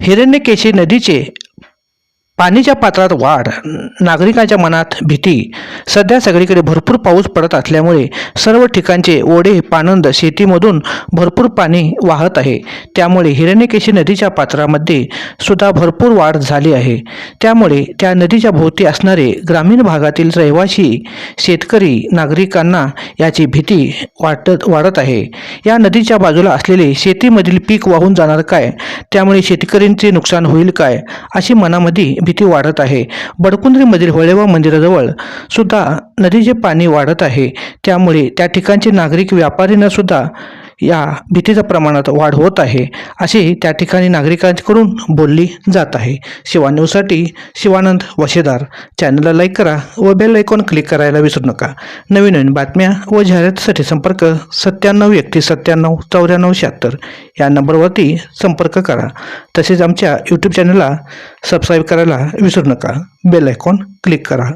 हिरण्यकेशी नदीचे पाणीच्या पात्रात वाढ नागरिकांच्या मनात भीती सध्या सगळीकडे भरपूर पाऊस पडत असल्यामुळे सर्व ठिकाणचे ओढे पाणंद शेतीमधून भरपूर पाणी वाहत आहे. त्यामुळे हिरण्यकेशी नदीच्या पात्रामध्ये सुद्धा भरपूर वाढ झाली आहे. त्यामुळे त्या नदीच्या भोवती असणारे ग्रामीण भागातील रहिवासी शेतकरी नागरिकांना याची भीती वाटत वाढत आहे. या नदीच्या बाजूला असलेले शेतीमधील पीक वाहून जाणार काय? त्यामुळे शेतकऱ्यांचे नुकसान होईल काय? अशी मनामध्ये भीती वाढत आहे. बडकुंद्रीमधील होळेवा मंदिराजवळ सुद्धा नदीचे पाणी वाढत आहे. त्यामुळे त्या ठिकाणचे नागरिक व्यापारींनासुद्धा या भीतीच्या प्रमाणात वाढ होत आहे अशी त्या ठिकाणी नागरिकांकडून बोलली जात आहे. शिवा न्यूजसाठी शिवानंद वशेदार. चॅनलला लाईक करा व बेल आयकॉन क्लिक करायला विसरू नका. नवीन नवीन बातम्या व जाहिरातीसाठी संपर्क सत्त्याण्णव एकतीस सत्त्याण्णव चौऱ्याण्णव शहात्तर या नंबरवरती संपर्क करा. तसेच आमच्या यूट्यूब चॅनलला सबस्क्राईब करायला विसरू नका. बेल आयकॉन क्लिक करा.